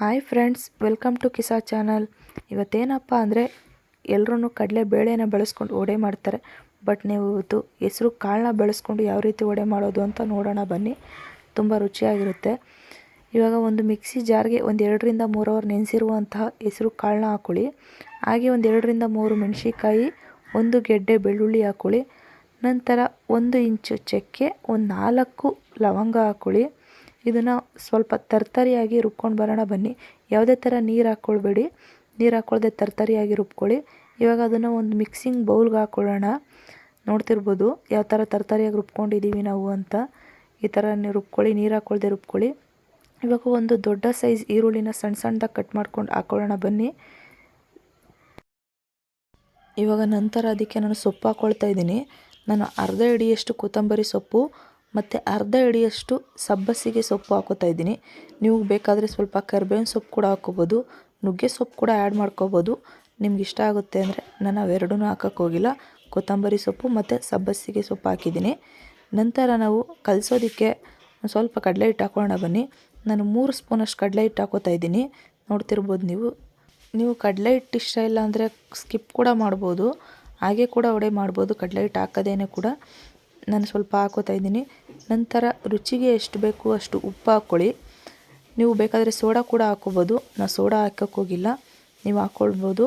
Hi friends welcome to Kisa channel ಇವತ್ತೇನಪ್ಪ ಅಂದರೆ ಎಲ್ಲರೂ ಕಡಲೆ ಬೇಳೆನ ಬೆಳೆಸ್ಕೊಂಡು ವಡೆ ಮಾಡ್ತಾರೆ. ಬಟ್ ನೀವು ಇವತ್ತು ಹೆಸರು ಕಾಳನ್ನ ಬೆಳೆಸ್ಕೊಂಡು ಯಾವ ರೀತಿ ಒಡೆ ಮಾಡೋದು ಅಂತ ನೋಡೋಣ ಬನ್ನಿ. ತುಂಬ ರುಚಿಯಾಗಿರುತ್ತೆ. ಇವಾಗ ಒಂದು ಮಿಕ್ಸಿ ಜಾರ್ಗೆ ಒಂದು ಎರಡರಿಂದ ಮೂರು ಅವರ್ ನೆನೆಸಿರುವಂತಹ ಹೆಸರು ಕಾಳನ್ನ ಹಾಕೊಳ್ಳಿ. ಹಾಗೆ ಒಂದು ಎರಡರಿಂದ ಮೂರು ಮೆಣಸಿಕಾಯಿ ಒಂದು ಗೆಡ್ಡೆ ಬೆಳ್ಳುಳ್ಳಿ ಹಾಕೊಳ್ಳಿ. ನಂತರ ಒಂದು ಇಂಚು ಚಕ್ಕೆ, ಒಂದು ನಾಲ್ಕು ಲವಂಗ ಹಾಕ್ಕೊಳ್ಳಿ ಇದನ್ನು ಸ್ವಲ್ಪ ತರ್ತರಿಯಾಗಿ ರುಬ್ಕೊಂಡು ಬರೋಣ ಬನ್ನಿ. ಯಾವುದೇ ಥರ ನೀರು ಹಾಕ್ಕೊಳ್ಬೇಡಿ ನೀರು ಹಾಕ್ಕೊಳ್ದೆ ತರ್ತರಿಯಾಗಿ ರುಬ್ಕೊಳ್ಳಿ. ಇವಾಗ ಅದನ್ನು ಒಂದು ಮಿಕ್ಸಿಂಗ್ ಬೌಲ್ಗೆ ಹಾಕ್ಕೊಳ್ಳೋಣ ನೋಡ್ತಿರ್ಬೋದು ಯಾವ ಥರ ತರ್ತರಿಯಾಗಿ ರುಬ್ಕೊಂಡಿದ್ದೀವಿ ನಾವು ಅಂತ. ಈ ಥರ ರುಬ್ಕೊಳ್ಳಿ, ನೀರು ಹಾಕ್ಕೊಳ್ದೆ ರುಬ್ಕೊಳ್ಳಿ. ಇವಾಗ ಒಂದು ದೊಡ್ಡ ಸೈಜ್ ಈರುಳ್ಳಿನ ಸಣ್ಣ ಸಣ್ಣದಾಗಿ ಕಟ್ ಮಾಡ್ಕೊಂಡು ಹಾಕ್ಕೊಳ್ಳೋಣ ಬನ್ನಿ. ಇವಾಗ ನಂತರ ಅದಕ್ಕೆ ನಾನು ಸೊಪ್ಪು ಹಾಕ್ಕೊಳ್ತಾ ಇದ್ದೀನಿ. ನಾನು ಅರ್ಧ ಇಡಿಯಷ್ಟು ಕೊತ್ತಂಬರಿ ಸೊಪ್ಪು ಮತ್ತು ಅರ್ಧ ಹಿಡಿಯಷ್ಟು ಸಬ್ಬಸಿಗೆ ಸೊಪ್ಪು ಹಾಕೋತಾ ಇದ್ದೀನಿ. ನೀವು ಬೇಕಾದರೆ ಸ್ವಲ್ಪ ಕರ್ಬೇವಿನ ಸೊಪ್ಪು ಕೂಡ ಹಾಕ್ಕೋಬೋದು ನುಗ್ಗೆ ಸೊಪ್ಪು ಕೂಡ ಆ್ಯಡ್ ಮಾಡ್ಕೋಬೋದು. ನಿಮ್ಗೆ ಇಷ್ಟ ಆಗುತ್ತೆ ಅಂದರೆ ನಾನು ಅವೆರಡೂ ಹಾಕೋಕ್ಕೆ ಹೋಗಿಲ್ಲ. ಕೊತ್ತಂಬರಿ ಸೊಪ್ಪು ಮತ್ತು ಸಬ್ಬಸಿಗೆ ಸೊಪ್ಪು ಹಾಕಿದ್ದೀನಿ. ನಂತರ ನಾವು ಕಲಸೋದಕ್ಕೆ ಸ್ವಲ್ಪ ಕಡಲೆ ಹಿಟ್ಟು ಹಾಕೋಣ ಬನ್ನಿ. ನಾನು ಮೂರು ಸ್ಪೂನಷ್ಟು ಕಡಲೆ ಹಿಟ್ಟು ಹಾಕೋತಾ ಇದ್ದೀನಿ. ನೋಡ್ತಿರ್ಬೋದು ನೀವು. ನೀವು ಕಡಲೆ ಹಿಟ್ಟು ಇಷ್ಟ ಇಲ್ಲ ಅಂದರೆ ಸ್ಕಿಪ್ ಕೂಡ ಮಾಡ್ಬೋದು. ಹಾಗೆ ಕೂಡ ಒಡೆ ಮಾಡ್ಬೋದು. ಕಡಲೆ ಹಿಟ್ಟು ಹಾಕೋದೇನೆ ಕೂಡ. ನಾನು ಸ್ವಲ್ಪ ಹಾಕೋತಾ ಇದ್ದೀನಿ. ನಂತರ ರುಚಿಗೆ ಎಷ್ಟು ಬೇಕು ಅಷ್ಟು ಉಪ್ಪು ಹಾಕ್ಕೊಳ್ಳಿ. ನೀವು ಬೇಕಾದರೆ ಸೋಡಾ ಕೂಡ ಹಾಕ್ಕೋಬೋದು. ನಾನು ಸೋಡಾ ಹಾಕೋಕ್ಕೋಗಿಲ್ಲ ನೀವು ಹಾಕ್ಕೊಳ್ಬೋದು.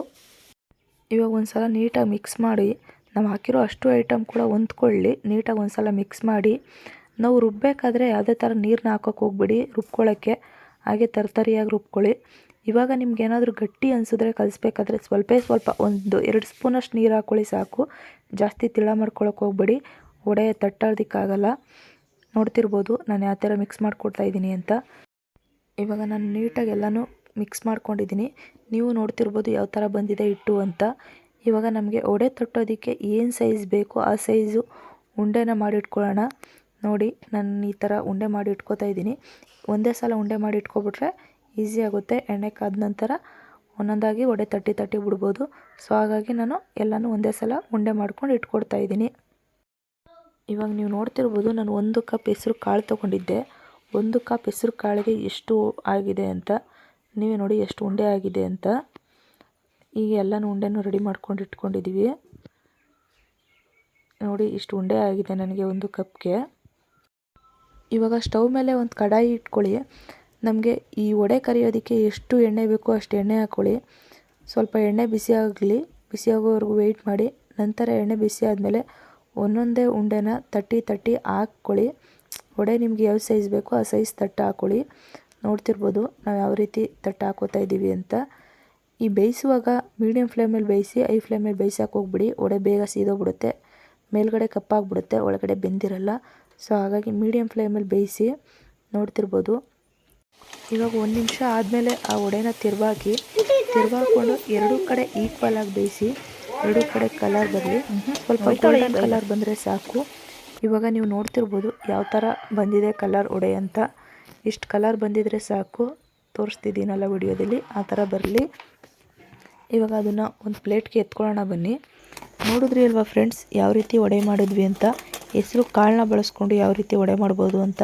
ಇವಾಗ ಒಂದು ಸಲ ನೀಟಾಗಿ ಮಿಕ್ಸ್ ಮಾಡಿ, ನಾವು ಹಾಕಿರೋ ಅಷ್ಟು ಐಟಮ್ ಕೂಡ ಹೊಂದ್ಕೊಳ್ಳಿ. ನೀಟಾಗಿ ಒಂದು ಸಲ ಮಿಕ್ಸ್ ಮಾಡಿ. ನಾವು ರುಬ್ಬಬೇಕಾದ್ರೆ ಯಾವುದೇ ಥರ ನೀರನ್ನ ಹಾಕೋಕ್ಕೆ ಹೋಗ್ಬಿಡಿ, ರುಬ್ಕೊಳ್ಳೋಕ್ಕೆ. ಹಾಗೆ ತರತರಿಯಾಗಿ ರುಬ್ಕೊಳ್ಳಿ. ಇವಾಗ ನಿಮ್ಗೆ ಏನಾದರೂ ಗಟ್ಟಿ ಅನಿಸಿದ್ರೆ ಕಲಿಸ್ಬೇಕಾದ್ರೆ ಸ್ವಲ್ಪ ಸ್ವಲ್ಪ ಒಂದು ಎರಡು ಸ್ಪೂನಷ್ಟು ನೀರು ಹಾಕ್ಕೊಳ್ಳಿ ಸಾಕು. ಜಾಸ್ತಿ ತಿಳ ಮಾಡ್ಕೊಳಕ್ಕೆ ಹೋಗ್ಬೇಡಿ. ವಡೆ ತಟ್ಟೋದಕ್ಕಾಗಲ್ಲ ನೋಡ್ತಿರ್ಬೋದು ನಾನು ಯಾವ ಥರ ಮಿಕ್ಸ್ ಮಾಡಿಕೊಡ್ತಾ ಇದ್ದೀನಿ ಅಂತ. ಇವಾಗ ನಾನು ನೀಟಾಗಿ ಎಲ್ಲನೂ ಮಿಕ್ಸ್ ಮಾಡ್ಕೊಂಡಿದ್ದೀನಿ. ನೀವು ನೋಡ್ತಿರ್ಬೋದು ಯಾವ ಥರ ಬಂದಿದೆ ಹಿಟ್ಟು ಅಂತ. ಇವಾಗ ನಮಗೆ ಒಡೆ ತಟ್ಟೋದಕ್ಕೆ ಏನು ಸೈಜ್ ಬೇಕೋ ಆ ಸೈಜು ಉಂಡೆನ ಮಾಡಿ ಇಟ್ಕೊಳ್ಳೋಣ ನೋಡಿ ನಾನು ಈ ಥರ ಉಂಡೆ ಮಾಡಿ ಇಟ್ಕೋತಾ ಇದ್ದೀನಿ. ಒಂದೇ ಸಲ ಉಂಡೆ ಮಾಡಿ ಇಟ್ಕೊಬಿಟ್ರೆ ಈಸಿ ಆಗುತ್ತೆ. ಎಣ್ಣೆ ಕಾದ ನಂತರ ಒಂದೊಂದಾಗಿ ಒಡೆ ತಟ್ಟಿ ತಟ್ಟಿ ಬಿಡ್ಬೋದು. ಸೊ ಹಾಗಾಗಿ ನಾನು ಎಲ್ಲನೂ ಒಂದೇ ಸಲ ಉಂಡೆ ಮಾಡ್ಕೊಂಡು ಇಟ್ಕೊಡ್ತಾ ಇದ್ದೀನಿ. ಇವಾಗ ನೀವು ನೋಡ್ತಿರ್ಬೋದು ನಾನು ಒಂದು ಕಪ್ ಹೆಸ್ರು ಕಾಳು ತೊಗೊಂಡಿದ್ದೆ. ಒಂದು ಕಪ್ ಹೆಸ್ರು ಕಾಳಿಗೆ ಎಷ್ಟು ಆಗಿದೆ ಅಂತ, ನೀವೇ ನೋಡಿ ಎಷ್ಟು ಉಂಡೆ ಆಗಿದೆ ಅಂತ. ಈಗ ಎಲ್ಲನೂ ಉಂಡೆನೂ ರೆಡಿ ಮಾಡ್ಕೊಂಡು ಇಟ್ಕೊಂಡಿದ್ದೀವಿ ನೋಡಿ ಇಷ್ಟು ಉಂಡೆ ಆಗಿದೆ ನನಗೆ ಒಂದು ಕಪ್ಗೆ. ಇವಾಗ ಸ್ಟವ್ ಮೇಲೆ ಒಂದು ಕಡಾಯಿ ಇಟ್ಕೊಳ್ಳಿ. ನಮಗೆ ಈ ವಡೆ ಕರಿಯೋದಕ್ಕೆ ಎಷ್ಟು ಎಣ್ಣೆ ಬೇಕೋ ಅಷ್ಟು ಎಣ್ಣೆ ಹಾಕ್ಕೊಳ್ಳಿ ಸ್ವಲ್ಪ ಎಣ್ಣೆ ಬಿಸಿ ಆಗಲಿ, ಬಿಸಿ ಆಗೋವರೆಗೂ ವೆಯ್ಟ್ ಮಾಡಿ. ನಂತರ ಎಣ್ಣೆ ಬಿಸಿ ಆದಮೇಲೆ ಒಂದೊಂದೇ ಉಂಡೆನ ತಟ್ಟಿ ತಟ್ಟಿ ಹಾಕ್ಕೊಳ್ಳಿ. ವಡೆ ನಿಮ್ಗೆ ಯಾವ ಸೈಜ್ ಬೇಕೋ ಆ ಸೈಜ್ ತಟ್ಟು ಹಾಕ್ಕೊಳ್ಳಿ. ನೋಡ್ತಿರ್ಬೋದು ನಾವು ಯಾವ ರೀತಿ ತಟ್ಟು ಹಾಕೋತಾ ಇದ್ದೀವಿ ಅಂತ. ಈ ಬೇಯಿಸುವಾಗ ಮೀಡಿಯಂ ಫ್ಲೇಮಲ್ಲಿ ಬೇಯಿಸಿ ಐ ಫ್ಲೇಮಲ್ಲಿ ಬೇಯಿಸೋಕೆ ಹೋಗ್ಬಿಡಿ. ವಡೆ ಬೇಗ ಸೀದೋಗ್ಬಿಡುತ್ತೆ. ಮೇಲ್ಗಡೆ ಕಪ್ಪಾಗ್ಬಿಡುತ್ತೆ. ಒಳಗಡೆ ಬೆಂದಿರಲ್ಲ. ಸೊ ಹಾಗಾಗಿ ಮೀಡಿಯಂ ಫ್ಲೇಮಲ್ಲಿ ಬೇಯಿಸಿ ನೋಡ್ತಿರ್ಬೋದು. ಇವಾಗ ಒಂದು ನಿಮಿಷ ಆದಮೇಲೆ ಆ ವಡೆನ ತಿರ್ವಾಕಿ, ತಿರ್ವಾಕೊಂಡು ಎರಡೂ ಕಡೆ ಈಕ್ವಲ್ ಆಗಿ ಬೇಯಿಸಿ ಎರಡೂ ಕಡೆ ಕಲರ್ ಬರಲಿ ಸ್ವಲ್ಪ ಗೋಲ್ಡನ್ ಕಲರ್ ಬಂದರೆ ಸಾಕು. ಇವಾಗ ನೀವು ನೋಡ್ತಿರ್ಬೋದು ಯಾವ ಥರ ಬಂದಿದೆ ಕಲರ್ ಒಡೆ ಅಂತ. ಇಷ್ಟು ಕಲರ್ ಬಂದಿದ್ರೆ ಸಾಕು. ತೋರಿಸ್ತಿದ್ದೀನಲ್ಲ ವಿಡಿಯೋದಲ್ಲಿ ಆ ಥರ ಬರಲಿ. ಇವಾಗ ಅದನ್ನು ಒಂದು ಪ್ಲೇಟ್ಗೆ ಎತ್ಕೊಳ್ಳೋಣ ಬನ್ನಿ. ನೋಡಿದ್ರಿ ಅಲ್ವಾ ಫ್ರೆಂಡ್ಸ್ ಯಾವ ರೀತಿ ಒಡೆ ಮಾಡಿದ್ವಿ ಅಂತ. ಹೆಸರು ಕಾಳನ್ನ ಬಳಸ್ಕೊಂಡು ಯಾವ ರೀತಿ ಒಡೆ ಮಾಡ್ಬೋದು ಅಂತ.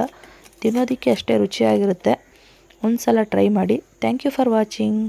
ತಿನ್ನೋದಕ್ಕೆ ಅಷ್ಟೇ ರುಚಿಯಾಗಿರುತ್ತೆ. ಒಂದು ಸಲ ಟ್ರೈ ಮಾಡಿ. Thank you for watching